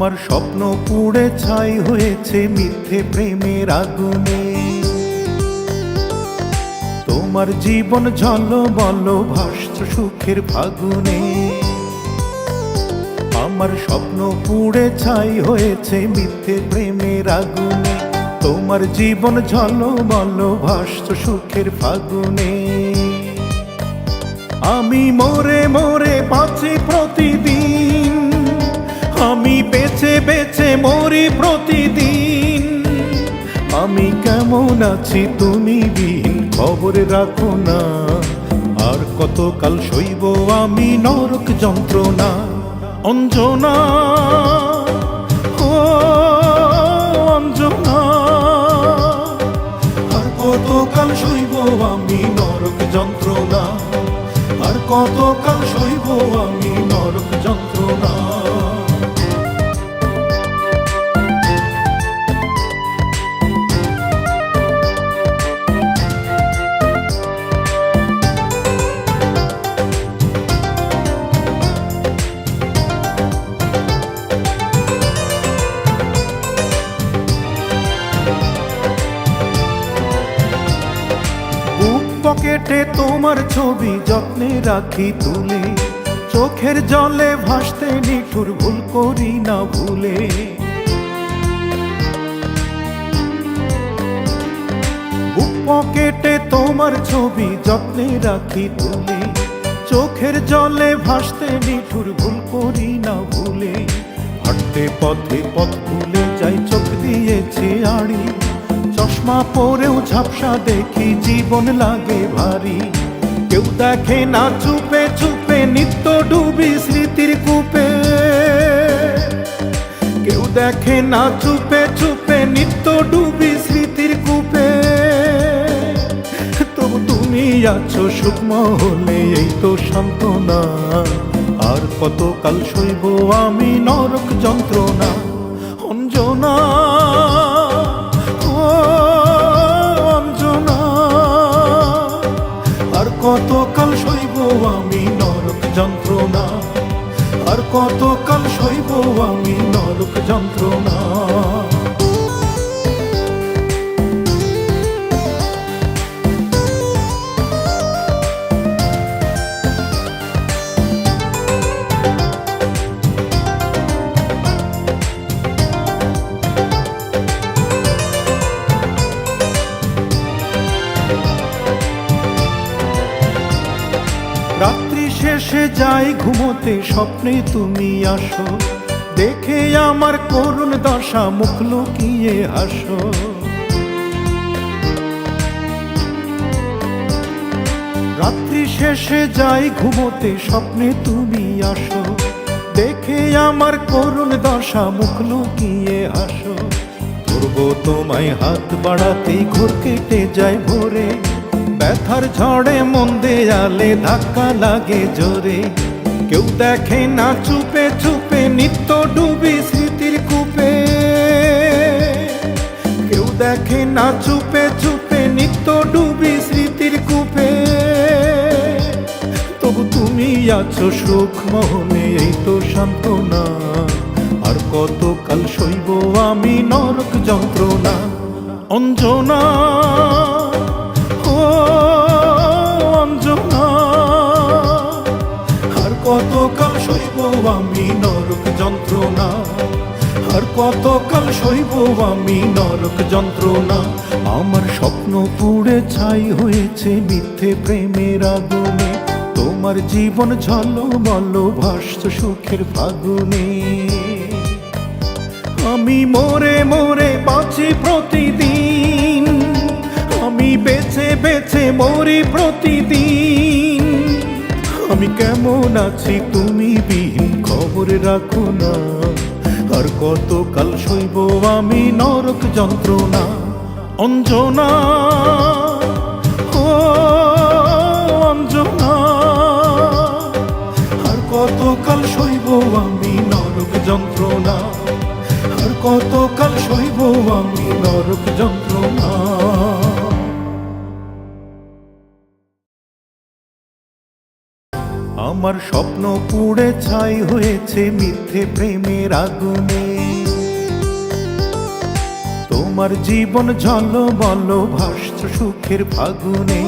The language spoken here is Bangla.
আমার স্বপ্ন পুড়ে ছাই হয়েছে মিথ্যে প্রেমের আগুনে। তোমার জীবন ঝল বল ভাস্ত সুখের ফাগুনে। আমার স্বপ্ন পুড়ে ছাই হয়েছে মিথ্যে প্রেমের আগুনে। তোমার জীবন ঝল বল ভাস্ত সুখের ফাগুনে। আমি মোরে মোরে বাঁচি প্রতিদিন। আমি বেছে বেছে মরি প্রতিদিন। আমি কেমন আছি তুমি বিহীন খবর রাখো না। আর কতকাল সইব আমি নরক যন্ত্রণা, অঞ্জনা। ও, অঞ্জনা। আর কতকাল সইব আমি নরক যন্ত্রণা, আর কতকাল সইব আমি নরক যন্ত্রণা। পকেটে তোমার ছবি যত্নে রাখি তুলে। চোখের জলে ভাসতে নিঠুর ভুল করি না ভুলে। পকেটে তোমার ছবি যত্নে রাখি তুলে। চোখের জলে ভাসতে নিঠুর ভুল করি না ভুলে। হাঁটতে পথে পথ ভুলে যাই চোখ দিয়েছে আড়ি। চশমা পরেও ঝাপসা দেখি জীবন লাগে ভারী। কেউ দেখে না চুপে চুপে নিত্য ডুবি স্মৃতির কূপে। কেউ দেখে না চুপে চুপে নিত্য ডুবি স্মৃতির কূপে। তবু তুমি আছো সুক্ম হলে এই তো সান্ত্বনা। আর কতকাল সইব আমি নরক যন্ত্রণা, অঞ্জনা। কতকাল সইব আমি নরক যন্ত্রণা? আর কতকাল সইব আমি নরক যন্ত্রণা? রাত্রি শেষে যাই ঘুমোতে, স্বপ্নে তুমি আসো। দেখে আমার করুণ দশা মুখ লুকিয়ে হাসো। রাত্রি শেষে যাই ঘুমোতে, স্বপ্নে তুমি আসো। দেখে আমার করুণ দশা মুখ লুকিয়ে হাসো। ধরবো তোমায় হাত বাড়াতেই ঘোর কেটে যায় ভোরে। ব্যথার ঝড়ে মন দেয়ালে ধাক্কা লাগে জোরে। কেউ দেখে না, চুপে চুপে নিত্য ডুবি স্মৃতির কূপে। কেউ দেখে না, চুপে চুপে নিত্য ডুবি স্মৃতির কূপে। তবু তুমি আছো সুখ মোহনে এই তো সান্ত্বনা। আর কতকাল সইব আমি নরক যন্ত্রণা, অঞ্জনা। আমি নরক যন্ত্রণা। আর কতকাল সইব আমি নরক যন্ত্রণা। আমার স্বপ্ন পুড়ে ছাই হয়েছে মিথ্যে প্রেমের আগুনে। তোমার জীবন ঝল বল ভাস্ত সুখের ফাগুনে। আমি মোরে মোরে বাঁচি প্রতিদিন। আমি বেছে বেছে মরি প্রতিদিন। আমি কেমন আছি তুমি বিহীন খবর রাখো না। আর কতকাল সইব আমি নরক যন্ত্রণা, অঞ্জনা। ও, অঞ্জনা। আর কতকাল সইব আমি নরক যন্ত্রণা, আর কতকাল সইব আমি নরক যন্ত্রণা। আমার স্বপ্ন পুড়ে ছাই হয়েছে মিথ্যে প্রেমের আগুনে। তোমার জীবন ঝল বল ভাস্ত সুখের ফাগুনে।